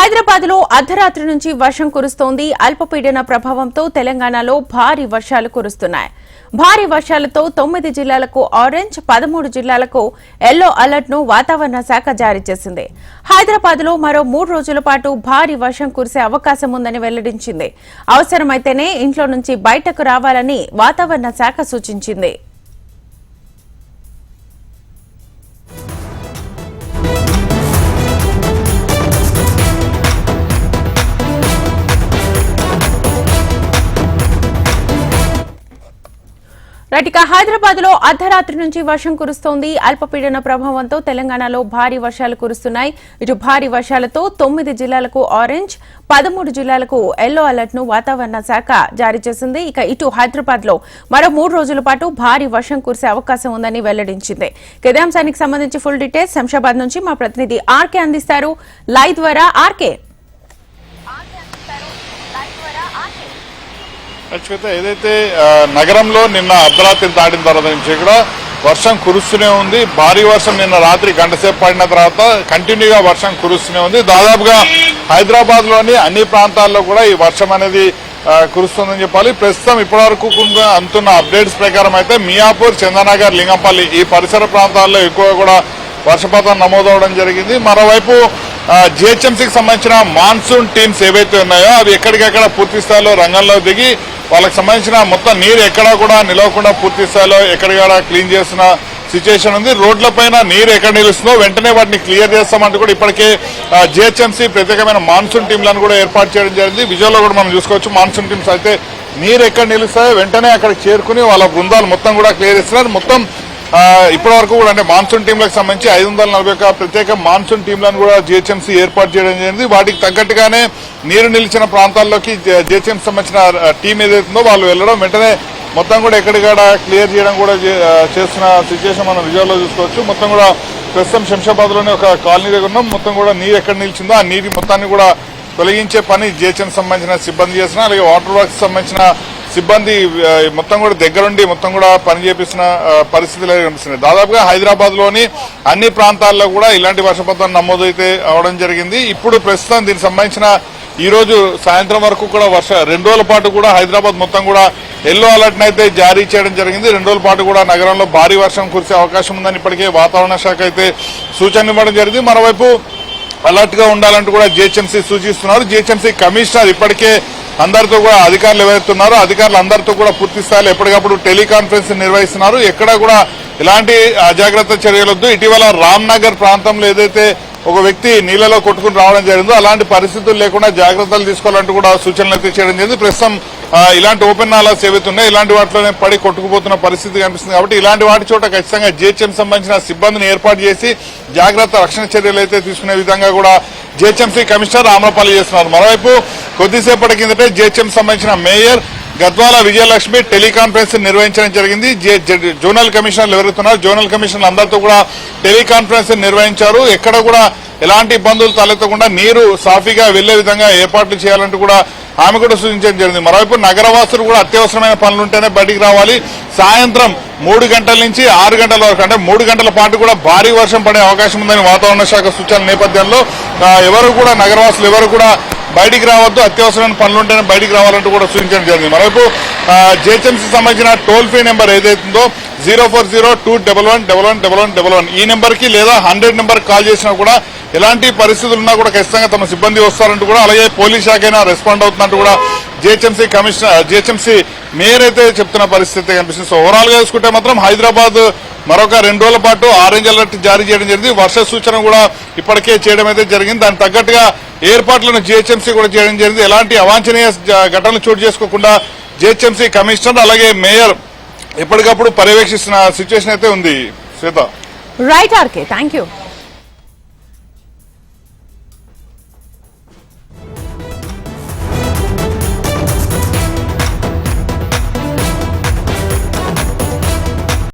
హైదరాబాద్లో అర్ధరాత్రి నుంచి వర్షం కురుస్తోంది. అల్పపీడన ప్రభావంతో తెలంగాణలో భారీ వర్షాలు కురుస్తున్నాయి. భారీ వర్షాలతో తొమ్మిది జిల్లాలకు ఆరెంజ్ పదమూడు జిల్లాలకు ఎల్లో అలర్ట్ను వాతావరణ శాఖ జారీ చేసింది. హైదరాబాద్లో మరో మూడు రోజుల పాటు భారీ వర్షం కురిసే అవకాశం ఉందని వెల్లడించింది. అవసరమైతేనే ఇంట్లో నుంచి బయటకు రావాలని వాతావరణ శాఖ సూచించింది. నటిక హైదరాబాద్లో అర్ధరాత్రి నుంచి వర్షం కురుస్తోంది. అల్పపీడన ప్రభావంతో తెలంగాణలో భారీ వర్షాలు కురుస్తున్నాయి. ఇటు భారీ వర్షాలతో తొమ్మిది జిల్లాలకు ఆరెంజ్ పదమూడు జిల్లాలకు ఎల్లో అలర్ట్ను వాతావరణ శాఖ జారీ చేసింది. ఇక ఇటు హైదరాబాద్లో మరో మూడు రోజుల పాటు భారీ వర్షం కురిసే అవకాశం ఉందని వెల్లడించింది. గదాంశానికి సంబంధించి ఫుల్ డీటెయిల్స్ శంషాబాద్ నుంచి మా ప్రతినిధి ఆర్కే అందిస్తారు. లైవ్ ద్వారా ఆర్కే. ఖచ్చితంగా ఏదైతే నగరంలో నిన్న అర్ధరాత్రి దాటిన తర్వాత నుంచి కూడా వర్షం కురుస్తూనే ఉంది. భారీ వర్షం నిన్న రాత్రి గంట సేపు పడిన తర్వాత కంటిన్యూగా వర్షం కురుస్తూనే ఉంది. దాదాపుగా హైదరాబాద్లోని అన్ని ప్రాంతాల్లో కూడా ఈ వర్షం అనేది కురుస్తుందని చెప్పాలి. ప్రస్తుతం ఇప్పటివరకు అందుతున్న అప్డేట్స్ ప్రకారం అయితే మియాపూర్ చందనగర్ లింగంపల్లి ఈ పరిసర ప్రాంతాల్లో ఎక్కువ కూడా వర్షపాతం నమోదవడం జరిగింది. మరోవైపు జిహెచ్ఎంసీకి సంబంధించిన మాన్సూన్ టీమ్స్ ఏవైతే ఉన్నాయో అవి ఎక్కడికెక్కడ పూర్తి స్థాయిలో రంగంలో దిగి వాళ్ళకి సంబంధించిన మొత్తం నీరు ఎక్కడా కూడా నిలవకుండా పూర్తి స్థాయిలో ఎక్కడికడా క్లీన్ చేసిన సిచ్యువేషన్ ఉంది. రోడ్లపైన నీరు ఎక్కడ నిలుస్తుందో వెంటనే వాటిని క్లియర్ చేస్తామంటూ కూడా ఇప్పటికే జిహెచ్ఎంసీ ప్రత్యేకమైన మాన్సూన్ టీంలను కూడా ఏర్పాటు చేయడం జరిగింది. విజువల్లో కూడా మనం చూసుకోవచ్చు మాన్సూన్ టీమ్స్ అయితే నీరు ఎక్కడ నిలుస్తాయో వెంటనే అక్కడికి చేరుకుని వాళ్ళ బృందాలు మొత్తం కూడా క్లియర్ చేస్తున్నారు. మొత్తం ఇప్పటివరకు ఇప్పటి వరకు కూడా అంటే మాన్సూన్ టీంలకు సంబంధించి ఐదు వందల నలభై ఒక ప్రత్యేక మాన్సూన్ టీంలను కూడా జిహెచ్ఎంసీ ఏర్పాటు చేయడం జరిగింది. వాటికి తగ్గట్టుగానే నీరు నిలిచిన ప్రాంతాల్లోకి జిహెచ్ఎంసీ సంబంధించిన టీం ఏదైతుందో వాళ్ళు వెళ్ళడం వెంటనే మొత్తం కూడా ఎక్కడికాడ క్లియర్ చేయడం కూడా చే- చేస్తున్న సిచ్యువేషన్ మనం విజయవాడలో చూసుకోవచ్చు. మొత్తం కూడా ప్రస్తుతం శంషాబాద్లోనే ఒక కాలనీ దగ్గర ఉన్నాం. మొత్తం కూడా నీరు ఎక్కడ నిలిచిందో ఆ నీటి మొత్తాన్ని కూడా తొలగించే పని జిహెచ్ఎం సంబంధించిన సిబ్బంది చేసిన అలాగే వాటర్ వర్క్స్ సంబంధించిన సిబ్బంది మొత్తం కూడా దగ్గరుండి మొత్తం కూడా పని చేపిస్తున్న పరిస్థితులు అయితే కనిపిస్తున్నాయి దాదాపుగా హైదరాబాద్లోని అన్ని ప్రాంతాల్లో కూడా ఇలాంటి వర్షపాతం నమోదైతే అవడం జరిగింది. ఇప్పుడు ప్రస్తుతం దీనికి సంబంధించిన ఈ రోజు సాయంత్రం వరకు కూడా వర్ష రెండు రోజుల పాటు కూడా హైదరాబాద్ మొత్తం కూడా ఎల్లో అలర్ట్ అయితే జారీ చేయడం జరిగింది. రెండు రోజుల పాటు కూడా నగరంలో భారీ వర్షం కురిసే అవకాశం ఉందని ఇప్పటికే వాతావరణ శాఖ అయితే సూచన ఇవ్వడం జరిగింది. మరోవైపు అలర్ట్గా ఉండాలంటూ కూడా జిహెచ్ఎంసీ సూచిస్తున్నారు. జిహెచ్ఎంసీ కమిషనర్ ఇప్పటికే అందరితో కూడా అధికారులు ఎవరైతున్నారో అధికారులు అందరితో కూడా పూర్తి స్థాయిలో ఎప్పటికప్పుడు టెలికాన్ఫరెన్స్ నిర్వహిస్తున్నారు. ఎక్కడ కూడా ఎలాంటి అజాగ్రత్త చర్యలు వద్దు. ఇటీవల రామ్నగర్ ప్రాంతంలో ఏదైతే ఒక వ్యక్తి నీళ్ళలో కొట్టుకుని రావడం జరిగిందో అలాంటి పరిస్థితులు లేకుండా జాగ్రత్తలు తీసుకోవాలంటూ కూడా సూచనలు అయితే చేయడం జరిగింది. ప్రస్తుతం ఇలాంటి ఓపెన్ నాలాస్ ఏవైతే ఇలాంటి వాటిలోనే పడి కొట్టుకుపోతున్న పరిస్థితి కనిపిస్తుంది కాబట్టి ఇలాంటి వాటి చోట ఖచ్చితంగా జిహెచ్ఎం సంబంధించిన సిబ్బందిని ఏర్పాటు చేసి జాగ్రత్త రక్షణ చర్యలు అయితే తీసుకునే విధంగా కూడా జిహెచ్ఎంసీ కమిషనర్ ఆమ్రపాలి చేస్తున్నారు. మరోవైపు కొద్దిసేపటి కిందటే జిహెచ్ఎం సంబంధించిన మేయర్ గద్వాల విజయలక్ష్మి టెలికాన్ఫరెన్స్ నిర్వహించడం జరిగింది. జే- జోనల్ కమిషనర్లు ఎవరుతున్నారు జోనల్ కమిషనర్లు అందరితో కూడా టెలికాన్ఫరెన్స్ నిర్వహించారు. ఎక్కడ కూడా ఎలాంటి ఇబ్బందులు తలెత్తకుండా నీరు సాఫీగా వెళ్ళే విధంగా ఏర్పాట్లు చేయాలంటూ కూడా ఆమె కూడా సూచించడం జరిగింది. మరోవైపు నగరవాసులు కూడా అత్యవసరమైన పనులు ఉంటేనే బయటికి రావాలి. సాయంత్రం మూడు గంటల నుంచి ఆరు గంటల వరకు అంటే మూడు గంటల పాటు కూడా భారీ వర్షం పడే అవకాశం ఉందని వాతావరణ శాఖ సూచనల నేపథ్యంలో ఎవరు కూడా నగరవాసులు ఎవరు కూడా బయటికి రావద్దు అత్యవసరమైన పనులు ఉంటేనే బయటికి రావాలంటూ కూడా సూచించడం జరిగింది. మరోవైపు జేహెచ్ఎంసీ సంబంధించిన టోల్ ఫ్రీ నెంబర్ ఏదైతుందో zero four zero two double one double one double one double one. ఈ నెంబర్కి లేదా హండ్రెడ్ నెంబర్ కాల్ చేసినా కూడా ఎలాంటి పరిస్థితులు ఉన్నా కూడా ఖచ్చితంగా తమ సిబ్బంది వస్తారంటూ కూడా అలాగే పోలీస్ శాఖ అయినా రెస్పాండ్ అవుతున్నట్టు కూడా జిహెచ్ఎంసీ కమిషనర్ జిహెచ్ఎంసీ మేయర్ అయితే చెప్తున్న పరిస్థితి కనిపిస్తుంది. సో ఓవరాల్గా చూసుకుంటే మాత్రం హైదరాబాద్ మరొక రెండు రోజుల పాటు ఆరెంజ్ అలర్ట్ జారీ చేయడం జరిగింది. వర్ష సూచన కూడా ఇప్పటికే చేయడం అయితే జరిగింది. దానికి తగ్గట్టుగా ఏర్పాట్లను జిహెచ్ఎంసీ కూడా చేయడం జరిగింది. ఎలాంటి అవాంఛనీయ జ- ఘటనలు చోటు చేసుకోకుండా జిహెచ్ఎంసీ కమిషనర్ అలాగే మేయర్ ఎప్పటికప్పుడు పర్యవేక్షిస్తున్న సిచ్యువేషన్ అయితే ఉంది. Shweta. Right RK thank you